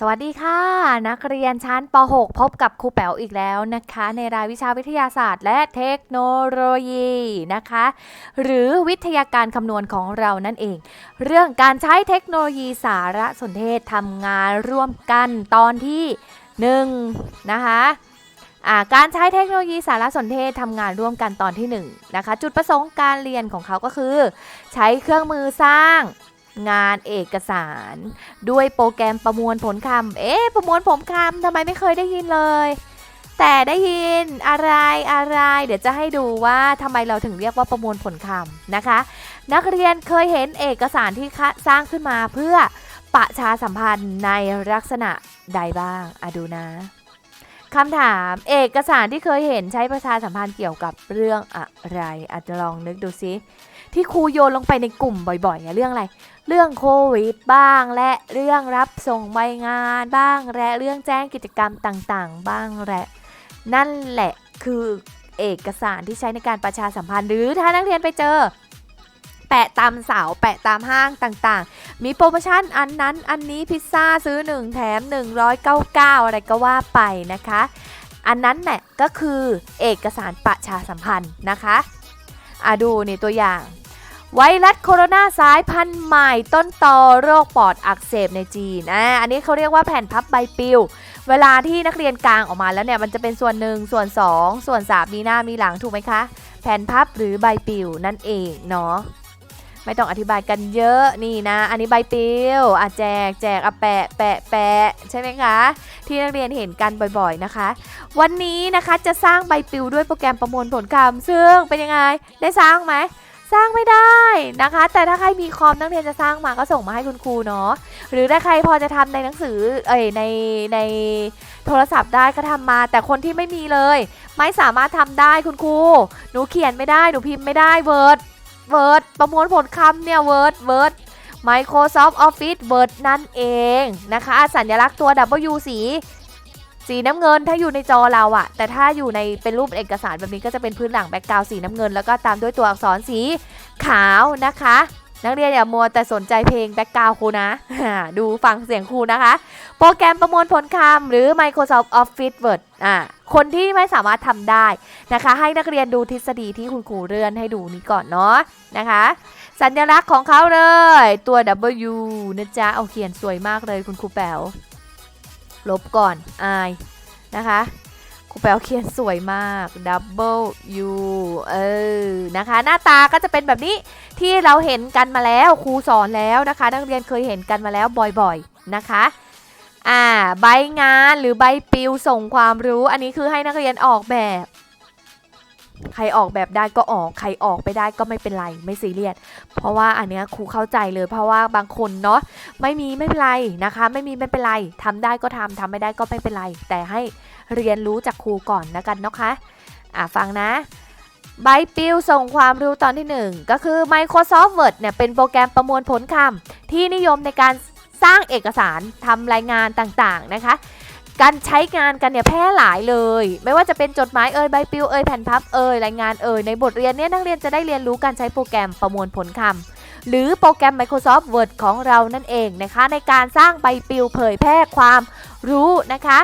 สวัสดีค่ะ นักเรียนชั้นป .6 พบกับครูแป๋วอีกแล้วนะคะ ในรายวิชาวิทยาศาสตร์ และเทคโนโลยีนะคะ หรือวิทยาการคำนวณของเรานั่นเอง เรื่องการใช้เทคโนโลยีสารสนเทศทำงานร่วมกันตอนที่ 1 นะคะการใช้เทคโนโลยีสารสนเทศทำงานร่วมกันตอนที่ 1 นะคะ จุดประสงค์การเรียนของเขาก็คือ ใช้เครื่องมือสร้าง งานเอกสาร ด้วยโปรแกรมประมวลผลคำเอ๊ะประมวลผลคำทำไมไม่เคยได้ยินเลย แต่ได้ยินอะไรอะไร เดี๋ยวจะให้ดูว่าทำไมเราถึงเรียกว่าประมวลผลคำนะคะ นักเรียนเคยเห็นเอกสารที่สร้างขึ้นมาเพื่อประชาสัมพันธ์ในลักษณะใดบ้างอะดูนะคำถามเอกสารที่เคยเห็นใช้ประชาสัมพันธ์เกี่ยวกับเรื่องอะไรอาจจะลองนึกดูซิ ที่ครูโยนลงไปในกลุ่มบ่อยๆเรื่องอะไร เรื่องโควิดบ้าง และเรื่องรับส่งใบงานบ้าง และเรื่องแจ้งกิจกรรมต่างๆ บ้างและ นั่นแหละคือเอกสารที่ใช้ในการประชาสัมพันธ์ หรือถ้านักเรียนไปเจอ แปะตามเสาแปะตามห้างต่างๆ มีโปรโมชั่นอันนั้นอันนี้พิซซ่าซื้อ 1 แถม 199 อะไรก็ว่าไปนะคะ อันนั้นแหละก็คือเอกสารประชาสัมพันธ์นะคะ อะดูนี่ตัวอย่าง ไวรัสโคโรนาสายพันธุ์ใหม่ต้นตอโรคปอดอักเสบในจีนอ่าอันนี้เขาเรียกว่าแผ่นพับใบปลิว เวลาที่นักเรียนกลางออกมาแล้วเนี่ยมันจะเป็นส่วนหนึ่งส่วน 2 ส่วน3มีหน้ามีหลังถูกไหมคะ แผ่นพับหรือใบปลิวนั่นเองเนาะ ไม่ต้องอธิบายกันเยอะนี่นะ อันนี้ใบปลิวอะแจกแจกอะแปะแปะแปะใช่ไหมคะ ที่นักเรียนเห็นกันบ่อยๆนะคะ วันนี้นะคะจะสร้างใบปลิวด้วยโปรแกรมประมวลผลคำซึ่งเป็นยังไงได้สร้างไหมสร้างไม่ได้นะคะ แต่ถ้าใครมีคอมนักเรียนจะสร้างมาก็ส่งมาให้คุณครูเนาะหรือถ้าใครพอจะทำในหนังสือเอ้ยในในโทรศัพท์ได้ก็ทำมา แต่คนที่ไม่มีเลย ไม่สามารถทำได้คุณครูหนูเขียนไม่ได้หนูพิมพ์ไม่ได้เวิร์ด Word Word ประมวลผลคำเนี่ย Word Word Microsoft Office Word นั่นเองนะคะ สัญลักษณ์ตัว W สี สีน้ำเงินถ้าอยู่ในจอเราอะแต่ถ้าอยู่ในเป็นรูปเอกสารแบบนี้ก็จะเป็นพื้นหลังแบ็กกราวสีน้ำเงิน แล้วก็ตามด้วยตัวอักษรสีขาวนะคะ นักเรียนอย่ามัวแต่สนใจเพลงแบ็กกราวครูนะ ดูฟังเสียงครูนะคะ โปรแกรมประมวลผลคำหรือ Microsoft Office Word อ่าคนที่ไม่สามารถทำได้นะคะ ให้นักเรียนดูทฤษฎีที่คุณครูเลื่อนให้ดูนี้ก่อนเนาะนะคะ สัญลักษณ์ของเขาเลยตัว W นะจ๊ะเอาเขียนสวยมากเลยคุณครูแป๋วลบก่อนอายนะคะครูแป๋วเขียนสวยมาก double u เออ นะคะ หน้าตาก็จะเป็นแบบนี้ที่เราเห็นกันมาแล้วครูสอนแล้วนะคะ นักเรียนเคยเห็นกันมาแล้วบ่อยๆนะคะ อ่า ใบงานหรือใบปลิวส่งความรู้ อันนี้คือให้นักเรียนออกแบบ ใครออกแบบได้ก็ออก ใครออกไปได้ก็ไม่เป็นไร ไม่ซีเรียส เพราะว่าอันเนี้ยครูเข้าใจเลย เพราะว่าบางคนเนาะไม่มีไม่เป็นไรนะคะ ไม่มีไม่เป็นไรทำได้ก็ทำทำไม่ได้ก็ไม่เป็นไร แต่ให้เรียนรู้จากครูก่อนนะกันนะคะอะฟังนะใบปลิวส่งความรู้ตอนที่ 1 ก็คือ Microsoft Word เนี่ยเป็นโปรแกรมประมวลผลคำที่นิยมในการ สร้างเอกสารทำรายงานต่างๆนะคะ การใช้งานกันเนี่ยแพร่หลายเลย ไม่ว่าจะเป็นจดหมายเอ่ยใบปลิวเอ่ยแผ่นพับเอ่ยรายงานเอ่ยในบทเรียนเนี่ยนักเรียนจะได้เรียนรู้การใช้โปรแกรมประมวลผลคำหรือโปรแกรม Microsoft Word ของเรานั่นเองนะคะ ในการสร้างใบปลิวเผยแพร่ความรู้นะคะ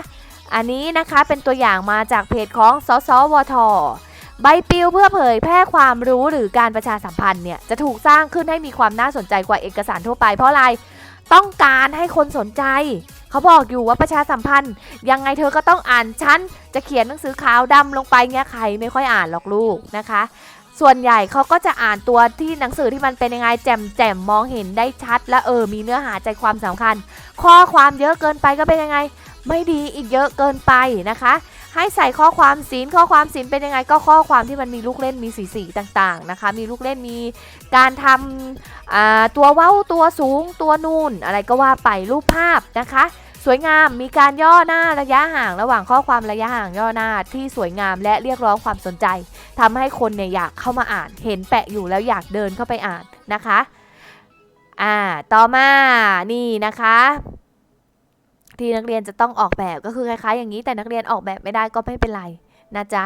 อันนี้นะคะเป็นตัวอย่างมาจากเพจของสสวท ใบปลิวเพื่อเผยแพร่ความรู้หรือการประชาสัมพันธ์เนี่ยจะถูกสร้างขึ้นให้มีความน่าสนใจกว่าเอกสารทั่วไปเพราะอะไร ต้องการให้คนสนใจ เขาบอกอยู่ว่าประชาสัมพันธ์ ยังไงเธอก็ต้องอ่านฉันจะเขียนหนังสือขาวดำลงไปเงี้ยใครไม่ค่อยอ่านหรอกลูกนะคะ ส่วนใหญ่เขาก็จะอ่านตัวที่หนังสือที่มันเป็นยังไงแจ่มแจ่มมองเห็นได้ชัด และเออมีเนื้อหาใจความสำคัญ ข้อความเยอะเกินไปก็เป็นยังไง ไม่ดีอีกเยอะเกินไปนะคะ ให้ใส่ข้อความศีลข้อความศีลเป็นยังไงก็ข้อความที่มันมีลูกเล่นมีสีสีต่างๆนะคะ มีลูกเล่นมีการทำตัวเว้าตัวสูงตัวนูนอะไรก็ว่าไปรูปภาพนะคะ สวยงามมีการย่อหน้าระยะห่างระหว่างข้อความระยะห่างย่อหน้าที่สวยงามและเรียกร้องความสนใจทำให้คนเนี่ยอยากเข้ามาอ่าน เห็นแปะอยู่แล้วอยากเดินเข้าไปอ่านนะคะ อ่าต่อมานี่นะคะ ที่นักเรียนจะต้องออกแบบก็คือคล้ายๆอย่างนี้ แต่นักเรียนออกแบบไม่ได้ก็ไม่เป็นไรนะจ๊ะ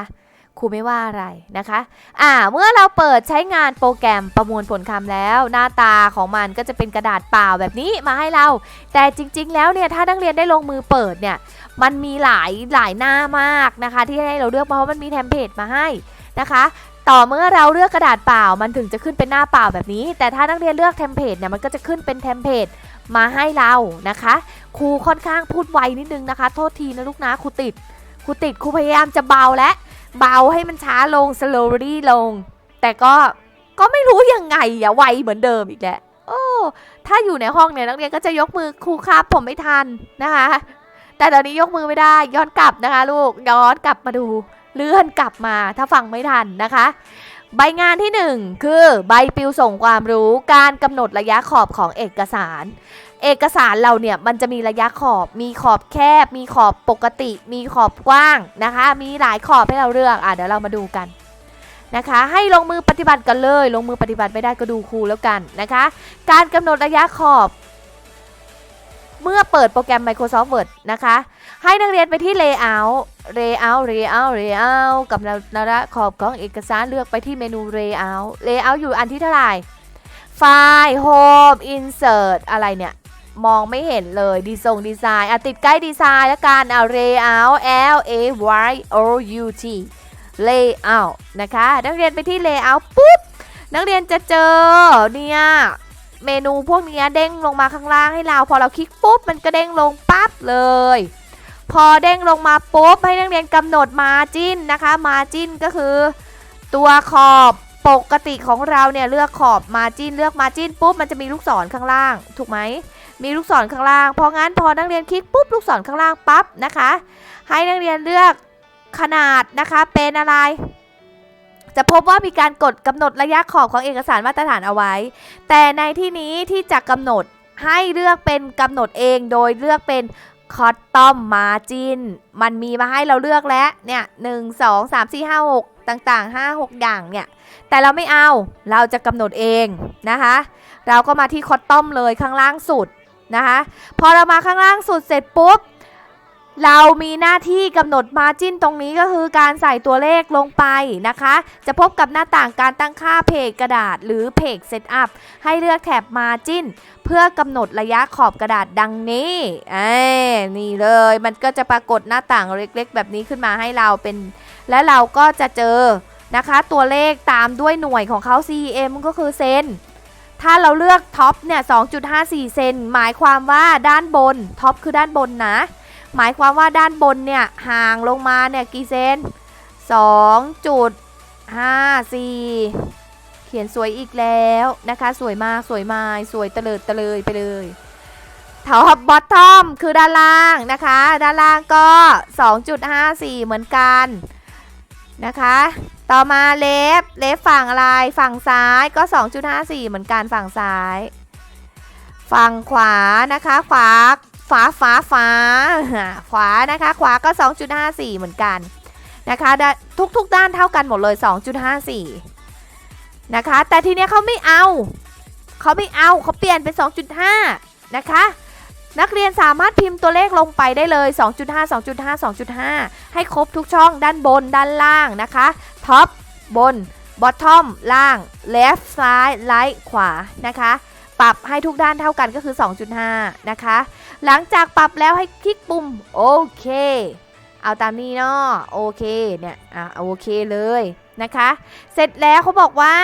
ครูไม่ว่าอะไรนะคะ อ่า เมื่อเราเปิดใช้งานโปรแกรมประมวลผลคำแล้ว หน้าตาของมันก็จะเป็นกระดาษเปล่าแบบนี้มาให้เรา แต่จริง ๆ แล้วเนี่ยถ้านักเรียนได้ลงมือเปิดเนี่ย มันมีหลายหลายหน้ามากนะคะ ที่ให้เราเลือกเพราะมันมีเทมเพลตมาให้นะคะ ต่อเมื่อเราเลือกกระดาษเปล่ามันถึงจะขึ้นเป็นหน้าเปล่าแบบนี้ แต่ถ้านักเรียนเลือกเทมเพลตเนี่ยมันก็จะขึ้นเป็นเทมเพลต มาให้เรานะคะ ครูค่อนข้างพูดไวนิดนึงนะคะ โทษทีนะลูกนะครูติดครูติดครูพยายามจะเบาและเบาให้มันช้าลง slowly ลง แต่ก็ก็ไม่รู้ยังไงอะไวเหมือนเดิมอีกแหละโอ้ถ้าอยู่ในห้องเนี่ยนักเรียนก็จะยกมือครูครับผมไม่ทันนะคะ แต่ตอนนี้ยกมือไม่ได้ย้อนกลับนะคะ ลูกย้อนกลับมาดูเลื่อนกลับมาถ้าฟังไม่ทันนะคะ ใบงานที่ 1 คือใบปลิวส่งความรู้การกำหนดระยะขอบของเอกสาร เอกสารเราเนี่ยมันจะมีระยะขอบ มีขอบแคบ มีขอบปกติ มีขอบกว้างนะคะ มีหลายขอบให้เราเลือกอะเดี๋ยวเรามาดูกันนะคะ ให้ลงมือปฏิบัติกันเลย ลงมือปฏิบัติไม่ได้ก็ดูครูแล้วกันนะคะ การกำหนดระยะขอบ เมื่อเปิดโปรแกรม Microsoft Word นะคะ ให้นักเรียนไปที่ Layout Layout Layout Layout กับระยะขอบของเอกสารเลือกไปที่เมนู Layout Layout อยู่อันที่เท่าไหร่ไฟล์ Home Insert อะไรเนี่ย มองไม่เห็นเลยดีทรงดีไซน์อะติดใกล้ดีไซน์แล้วกันเอา Layout L A Y O U T Layout นะคะ นักเรียนไปที่ Layout ปุ๊บ นักเรียนจะเจอเนี่ยเมนูพวกเนี้ยเด้งลงมาข้างล่างให้เรา พอเราคลิกปุ๊บ มันก็เด้งลงปั๊บเลย พอเด้งลงมาปุ๊บให้นักเรียนกำหนดมาจิ้นนะคะมาจิ้นก็คือ ตัวขอบปกติของเราเนี่ยเลือกขอบมาจิ้นเลือกมาจิ้นปุ๊บมันจะมีลูกศรข้างล่าง ถูกไหมมีลูกศรข้างล่างพองั้นพอนักเรียนคลิกปุ๊บลูกศรข้างล่างปั๊บนะคะ ให้นักเรียนเลือกขนาดนะคะเป็นอะไร จะพบว่ามีการกดกำหนดระยะขอบของเอกสารมาตรฐานเอาไว้ แต่ในที่นี้ที่จะกำหนดให้เลือกเป็นกำหนดเองโดยเลือกเป็น คอตตอมมาจิน มันมีมาให้เราเลือกแล้ว เนี่ยหนึ่งสองสามสี่ห้าหกต่างๆห้าหกอย่างเนี่ย แต่เราไม่เอา เราจะกำหนดเองนะคะ เราก็มาที่คอตตอมเลยข้างล่างสุดนะคะ พอเรามาข้างล่างสุดเสร็จปุ๊บ เรามีหน้าที่กำหนดมาจิ้นตรงนี้ก็คือการใส่ตัวเลขลงไปนะคะ จะพบกับหน้าต่างการตั้งค่าเพจกระดาษ หรือเพจเซตอัพให้เลือกแถบมาจิ้นเพื่อกำหนดระยะขอบกระดาษดังนี้เอ้นี่เลยมันก็จะปรากฏหน้าต่างเล็กๆ แบบนี้ขึ้นมาให้เราเป็น และเราก็จะเจอนะคะ ตัวเลขตามด้วยหน่วยของเขา cm ก็คือเซนถ้าเราเลือกท็อปเนี่ย 2.54 เซน หมายความว่าด้านบน ท็อปคือด้านบนนะ หมายความว่าด้านบนเนี่ยห่างลงมาเนี่ยกี่เซน2.54 เขียนสวยอีกแล้วนะคะ สวยมากสวยมายสวยเตลิดเตลยไปเลยท็อปบอททอมคือด้านล่างนะคะ ด้านล่างก็ 2.54 เหมือนกันนะคะ ต่อมาเลฟเลฟฝั่งอะไรฝั่งซ้ายก็ 2.54 เหมือนกันฝั่งซ้าย ฝั่งขวานะคะ ขวา ฝาฝาฝาขวานะคะ ขวาก็ 2.54 เหมือนกันนะคะทุกๆด้านเท่ากันหมดเลย 2.54 นะคะ แต่ทีเนี้ยเขาไม่เอา เขาไม่เอาเขาเปลี่ยนเป็น 2.5 นะคะ นักเรียนสามารถพิมพ์ตัวเลขลงไปได้เลย 2.5 2.5 2.5 ให้ครบทุกช่องด้านบนด้านล่างนะคะท็อปบน bottom ล่าง left ซ้าย right ขวานะคะ ปรับให้ทุกด้านเท่ากันก็คือ 2.5 นะคะ หลังจากปรับแล้วให้คลิกปุ่มโอเค เอาตามนี้เนาะโอเคเนี่ยอะโอเคเลยนะคะ เสร็จแล้วเขาบอกว่า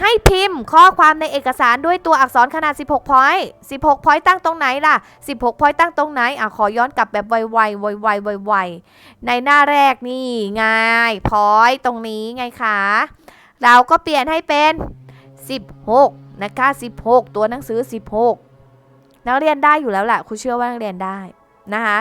ให้พิมพ์ข้อความในเอกสารด้วยตัวอักษรขนาด 16 point 16 point ตั้งตรงไหนล่ะ 16 point ตั้งตรงไหน อะ ขอย้อนกลับแบบไวๆไวๆไวๆในหน้าแรกนี่ไง point ตรงนี้ไงคะ เราก็เปลี่ยนให้เป็น 16 นะคะ 16 ตัวหนังสือ 16 นักเรียนได้อยู่แล้วแหละครูเชื่อว่านักเรียนได้นะคะ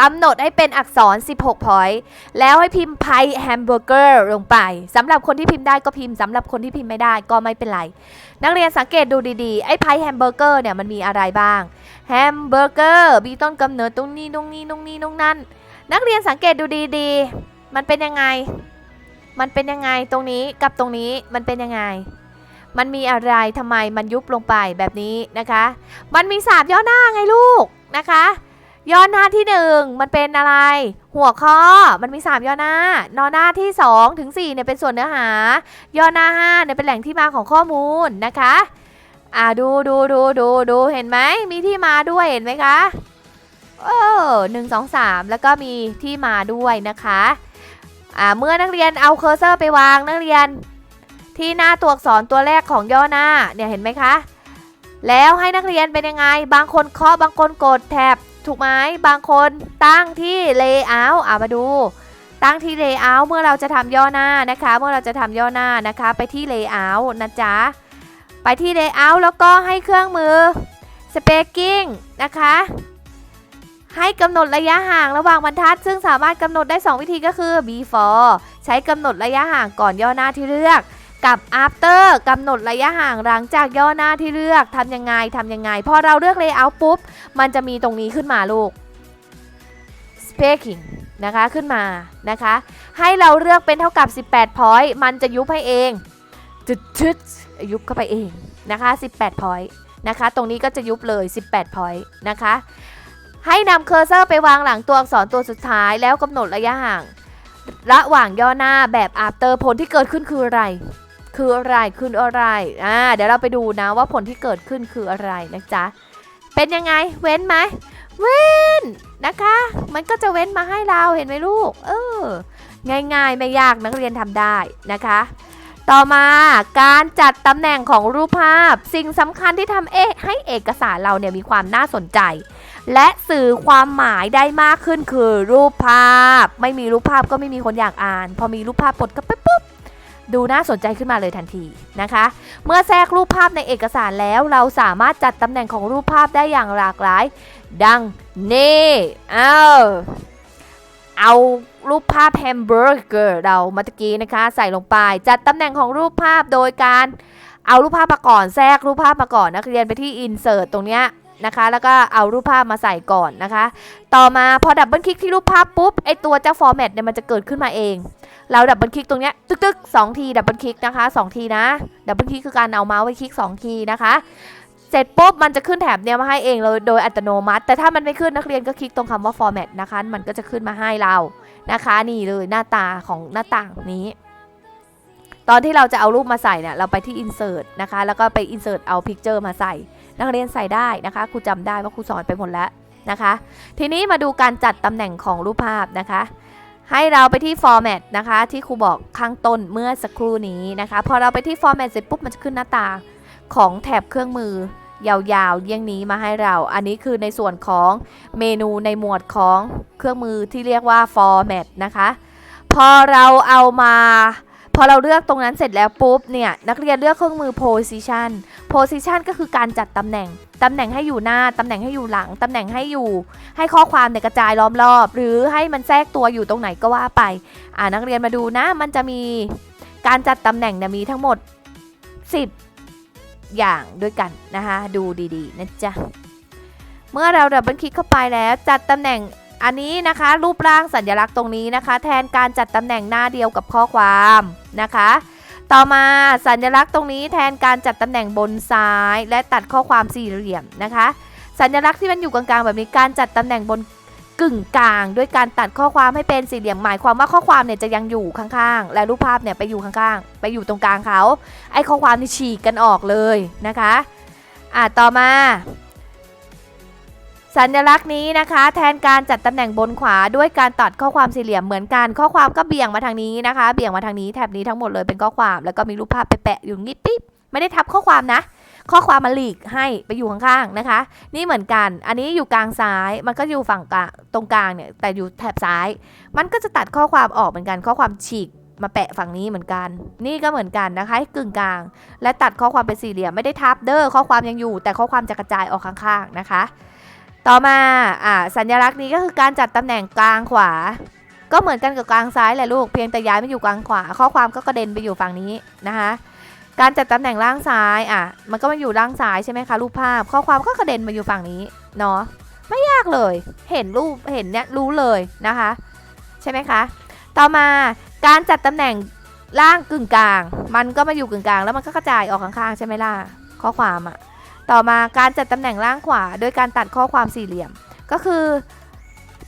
กำหนดให้เป็นอักษร 16 point แล้วให้พิมพ์ไพแฮมเบอร์เกอร์ลงไปสำหรับคนที่พิมพ์ได้ก็พิมพ์สำหรับคนที่พิมพ์ไม่ได้ก็ไม่เป็นไร นักเรียนสังเกตดูดีๆ ไอ้ไพแฮมเบอร์เกอร์เนี่ยมันมีอะไรบ้างแฮมเบอร์เกอร์มีต้นกำเนิดตรงนี้ตรงนี้ตรงนี้ตรงนั้น นักเรียนสังเกตดูดีๆ มันเป็นยังไง มันเป็นยังไงตรงนี้กับตรงนี้มันเป็นยังไง มันมีอะไรทำไมมันยุบลงไปแบบนี้นะคะ มันมีสามย่อหน้าไงลูกนะคะ ย่อหน้าที่หนึ่งมันเป็นอะไร หัวข้อมันมี 3 ย่อหน้านอหน้าที่2ถึง4เนี่ยเป็นส่วนเนื้อหา ย่อหน้า5เนี่ยเป็นแหล่งที่มาของข้อมูลนะคะอ่าดูดูดูดูดูเห็นไหมมีที่มาด้วยเห็นไหมคะเออหนึ่งสองสามแล้วก็มีที่มาด้วยนะคะอ่าเมื่อนักเรียนเอาเคอร์เซอร์ไปวางนักเรียน ที่หน้าตัวอักษรตัวแรกของย่อหน้าเนี่ยเห็นไหมคะ แล้วให้นักเรียนเป็นยังไง บางคนเคาะบางคนกดแท็บถูกไหมบางคนตั้งที่ layout อะมาดู ตั้งที่ layout เมื่อเราจะทำย่อหน้านะคะ เมื่อเราจะทำย่อหน้านะคะ ไปที่ layout นะจ๊ะไปที่ layout แล้วก็ให้เครื่องมือ spacing นะคะให้กำหนดระยะห่างระหว่างบรรทัด ซึ่งสามารถกำหนดได้ 2 วิธีก็คือ before ใช้กำหนดระยะห่างก่อนย่อหน้าที่เลือก กับ after กำหนดระยะห่างหลังจากย่อหน้าที่เลือกทำยังไงทำยังไง พอเราเลือก layout ปุ๊บ มันจะมีตรงนี้ขึ้นมาลูก spacing นะคะขึ้นมานะคะ ให้เราเลือกเป็นเท่ากับ 18 point มันจะยุบให้เองจุดชึดยุบเข้าไปเองนะคะ 18 point นะคะ ตรงนี้ก็จะยุบเลย 18 point นะคะ ให้นำเคอร์เซอร์ไปวางหลังตัวอักษรตัวสุดท้ายแล้วกำหนดระยะห่าง ระหว่างย่อหน้าแบบ after ผลที่เกิดขึ้นคืออะไร คืออะไรคืออะไรอ่าเดี๋ยวเราไปดูนะว่าผลที่เกิดขึ้นคืออะไรนะจ๊ะเป็นยังไงเว้นไหมเว้นนะคะ มันก็จะเว้นมาให้เราเห็นไหมลูก เออ ง่ายๆ ไม่ยากนักเรียนทำได้นะคะ ต่อมาการจัดตำแหน่งของรูปภาพ สิ่งสำคัญที่ทำเอให้เอกสารเราเนี่ยมีความน่าสนใจ และสื่อความหมายได้มากขึ้นคือรูปภาพ ไม่มีรูปภาพก็ไม่มีคนอยากอ่าน พอมีรูปภาพกดก็ไปปุ๊บ ดูน่าสนใจขึ้นมาเลยทันทีนะคะ เมื่อแทรกรูปภาพในเอกสารแล้ว เราสามารถจัดตำแหน่งของรูปภาพได้อย่างหลากหลาย ดังนี่เอาเอารูปภาพแฮมเบอร์เกอร์เรามื่อกี้นะคะ ใส่ลงไป จัดตำแหน่งของรูปภาพโดยการเอารูปภาพมาก่อนแทรกรูปภาพมาก่อนนักเรียนไปที่ insert ตรงเนี้ย นะคะ แล้วก็เอารูปภาพมาใส่ก่อนนะคะ ต่อมาพอดับเบิลคลิกที่รูปภาพปุ๊บไอตัวเจ้าฟอร์แมตเนี่ยมันจะเกิดขึ้นมาเอง เราดับเบิลคลิกตรงเนี้ยตึกตึกสองทีดับเบิลคลิกนะคะสองทีนะดับเบิลคลิกคือการเอาเมาส์ไว้คลิกสองทีนะคะเสร็จปุ๊บมันจะขึ้นแถบเนี้ยมาให้เองเลยโดยอัตโนมัติ แต่ถ้ามันไม่ขึ้นนักเรียนก็คลิกตรงคำว่า format นะคะ มันก็จะขึ้นมาให้เรานะคะ นี่เลยหน้าตาของหน้าต่างนี้ ตอนที่เราจะเอารูปมาใส่เนี่ยเราไปที่ insert นะคะ แล้วก็ไป insert เอา picture มาใส่ นักเรียนใส่ได้นะคะครูจำได้ว่าครูสอนไปหมดแล้วนะคะ ทีนี้มาดูการจัดตำแหน่งของรูปภาพนะคะ ให้เราไปที่ format นะคะ ที่ครูบอกข้างต้นเมื่อสักครู่นี้นะคะ พอเราไปที่ format เสร็จปุ๊บมันจะขึ้นหน้าตาของแถบเครื่องมือยาวๆเยี่ยงนี้มาให้เรา อันนี้คือในส่วนของเมนูในหมวดของเครื่องมือที่เรียกว่า format นะคะ พอเราเอามา พอเราเลือกตรงนั้นเสร็จแล้วปุ๊บเนี่ยนักเรียนเลือกเครื่องมือ position position ก็คือการจัดตำแหน่ง ตำแหน่งให้อยู่หน้า ตำแหน่งให้อยู่หลัง ตำแหน่งให้อยู่ ให้ข้อความเนี่ยกระจายล้อมรอบ หรือให้มันแทรกตัวอยู่ตรงไหนก็ว่าไป อ่านักเรียนมาดูนะ มันจะมีการจัดตำแหน่งเนี่ยมีทั้งหมด 10 อย่างด้วยกันนะคะ ดูดีๆนะจ๊ะ เมื่อเราดับเบิลคลิกเข้าไปแล้วจัดตำแหน่ง อันนี้นะคะ รูปร่างสัญลักษณ์ตรงนี้นะคะ แทนการจัดตำแหน่งหน้าเดียวกับข้อความนะคะ ต่อมาสัญลักษณ์ตรงนี้แทนการจัดตำแหน่งบนซ้าย และตัดข้อความสี่เหลี่ยมนะคะ สัญลักษณ์ที่มันอยู่กลางๆแบบนี้การจัดตำแหน่งบนกึ่งกลาง ด้วยการตัดข้อความให้เป็นสี่เหลี่ยมหมายความว่าข้อความเนี่ยจะยังอยู่ข้างๆ และรูปภาพเนี่ยไปอยู่ข้างๆ ไปอยู่ตรงกลางเขาไอ้ข้อความนี่ฉีกกันออกเลยนะคะอะต่อมา สัญลักษณ์นี้นะคะ แทนการจัดตำแหน่งบนขวาด้วยการตัดข้อความสี่เหลี่ยมเหมือนกัน ข้อความก็เบี่ยงมาทางนี้นะคะ เบี่ยงมาทางนี้แถบนี้ทั้งหมดเลยเป็นข้อความแล้วก็มีรูปภาพไปแปะอยู่นิดปิ๊บไม่ได้ทับข้อความนะ ข้อความมาหลีกให้ไปอยู่ข้างๆนะคะ นี่เหมือนกัน อันนี้อยู่กลางซ้ายมันก็อยู่ฝั่งกลางตรงกลางเนี่ยแต่อยู่แถบซ้าย มันก็จะตัดข้อความออกเหมือนกัน ข้อความฉีกมาแปะฝั่งนี้เหมือนกัน นี่ก็เหมือนกันนะคะให้กึ่งกลาง และตัดข้อความเป็นสี่เหลี่ยมไม่ได้ทับเด้อข้อความยังอยู่ แต่ข้อความจะกระจายออกข้างๆนะคะ ต่อมาอ่าสัญลักษณ์นี้ก็คือการจัดตำแหน่งกลางขวา ก็เหมือนกันกับกลางซ้ายแหละลูก เพียงแต่ย้ายมาอยู่กลางขวา ข้อความก็กระเด็นไปอยู่ฝั่งนี้นะคะการจัดตำแหน่งล่างซ้ายอะมันก็มาอยู่ล่างซ้ายใช่ไหมคะรูปภาพ ข้อความก็กระเด็นมาอยู่ฝั่งนี้เนาะไม่ยากเลย เห็นรูปเห็นเนี่ยรู้เลยนะคะ ใช่ไหมคะ ต่อมาการจัดตำแหน่งล่างกึ่งกลาง มันก็มาอยู่กึ่งกลาง แล้วมันก็กระจายออกข้างๆใช่ไหมล่ะข้อความอะ ต่อมาการจัดตำแหน่งล่างขวา โดยการตัดข้อความสี่เหลี่ยม ก็คือ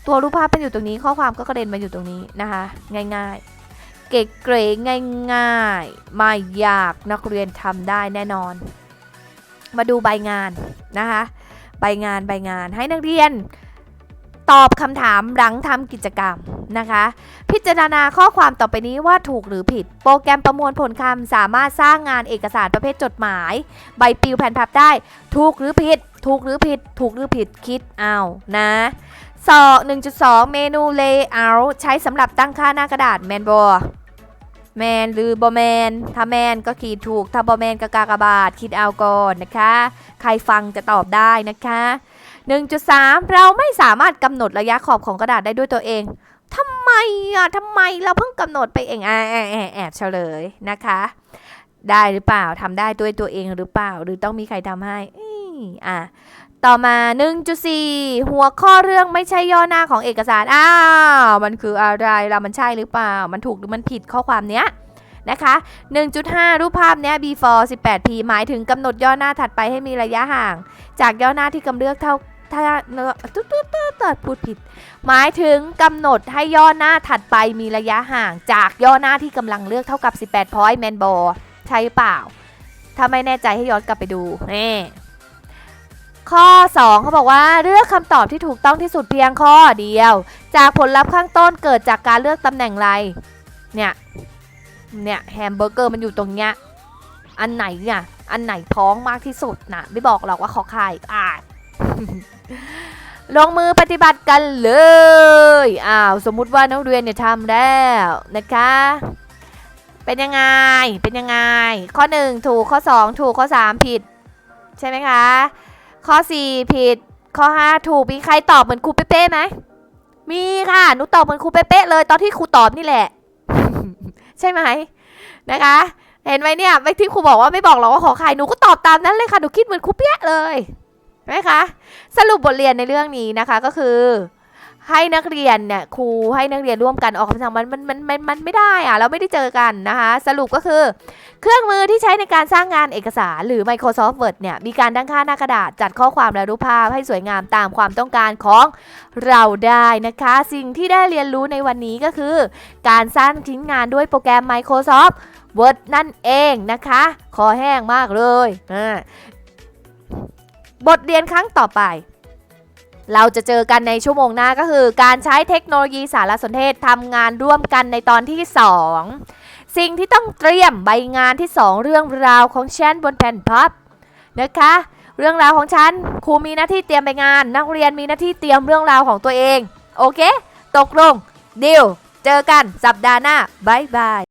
ตัวรูปภาพเป็นอยู่ตรงนี้ข้อความก็กระเด็นมาอยู่ตรงนี้นะคะ ง่ายๆ เก๋เก๋ง่ายๆไม่ยากนักเรียนทำได้แน่นอน มาดูใบงานนะคะ ใบงานใบงานให้นักเรียน ตอบคำถามหลังทำกิจกรรมนะคะ พิจารณาข้อความต่อไปนี้ว่าถูกหรือผิด โปรแกรมประมวลผลคำสามารถสร้างงานเอกสารประเภทจดหมาย ใบปลิวแผ่นพับได้ ถูกหรือผิด ถูกหรือผิด ถูกหรือผิดคิดเอานะสอ1.2 เมนู layout ใช้สำหรับตั้งค่าหน้ากระดาษแมนบอแมนหรือบอแมน ถ้าแมนก็ขีดถูก ถ้าบอแมนก็กากบาทคิดเอาก่อนนะคะ ใครฟังจะตอบได้นะคะ 1.3 เราไม่สามารถกำหนดระยะขอบของกระดาษได้ด้วยตัวเองทำไมอะทำไมเราเพิ่งกำหนดไปเองแอบแอบแอบเฉลยนะคะ ได้หรือเปล่าทำได้ด้วยตัวเองหรือเปล่า หรือต้องมีใครทำให้อะต่อมา 1.4 หัวข้อเรื่องไม่ใช่ย่อหน้าของเอกสาร อ้าว มันคืออะไรเรามันใช่หรือเปล่า มันถูกหรือมันผิดข้อความเนี้ยนะคะ 1.5 รูปภาพเนี้ย before 18p หมายถึงกำหนดย่อหน้าถัดไปให้มีระยะห่าง จากย่อหน้าที่กำเลือกเท่า ถ้าเนอตุ๊ดตุ๊ดตุ๊ดตุ๊ดพูดผิด หมายถึงกำหนดให้ย่อหน้าถัดไปมีระยะห่างจากย่อหน้าที่กำลังเลือกเท่ากับ 18 point แมนบอใช่เปล่า ถ้าไม่แน่ใจให้ย้อนกลับไปดูนี่ข้อ 2เขาบอกว่าเลือกคำตอบที่ถูกต้องที่สุดเพียงข้อเดียว จากผลลัพธ์ข้างต้นเกิดจากการเลือกตำแหน่งไรเนี่ยเนี่ยแฮมเบอร์เกอร์มันอยู่ตรงเนี้ยอันไหนเนี่ยอันไหนพ้องมากที่สุดนะไม่บอกหรอกว่าขอไข่อ่า ลงมือปฏิบัติกันเลย อ้าว สมมุติว่านักเรียนเนี่ยทำแล้วนะคะ เป็นยังไง เป็นยังไง ข้อ 1 ถูก ข้อ 2 ถูก ข้อ 3 ผิด ใช่ไหมคะ ข้อ 4 ผิด ข้อ 5 ถูก มีใครตอบเหมือนครูเป๊ะไหม มีค่ะ หนูตอบเหมือนครูเป๊ะเลย ตอนที่ครูตอบนี่แหละ ใช่ไหมนะคะ เห็นไหมเนี่ยไม่ที่ครูบอกว่าไม่บอกหรอกว่าขอไข่หนูก็ตอบตามนั้นเลยค่ะ หนูคิดเหมือนครูเป๊ะเลย ไหมคะสรุปบทเรียนในเรื่องนี้นะคะก็คือ ให้นักเรียนเนี่ยครูให้นักเรียนร่วมกันออกคำสั่งมันมันมันมันมันไม่ได้อะเราไม่ได้เจอกันนะคะสรุปก็คือ เครื่องมือที่ใช้ในการสร้างงานเอกสารหรือ Microsoft Word เนี่ยมีการตั้งค่าหน้ากระดาษจัดข้อความและรูปภาพให้สวยงามตามความต้องการของเราได้นะคะ สิ่งที่ได้เรียนรู้ในวันนี้ก็คือ การสร้างชิ้นงานด้วยโปรแกรม Microsoft Word นั่นเองนะคะ คอแห้งมากเลยอ่า บทเรียนครั้งต่อไป เราจะเจอกันในชั่วโมงหน้าก็คือ การใช้เทคโนโลยีสารสนเทศทำงานร่วมกันในตอนที่ 2 สิ่งที่ต้องเตรียมใบงานที่ 2 เรื่องราวของฉันบนแผ่นพับนะคะเรื่องราวของฉันครูมีหน้าที่เตรียมใบงาน นักเรียนมีหน้าที่เตรียมเรื่องราวของตัวเอง โอเค ตกลงดิวเจอกันสัปดาห์หน้าบายบาย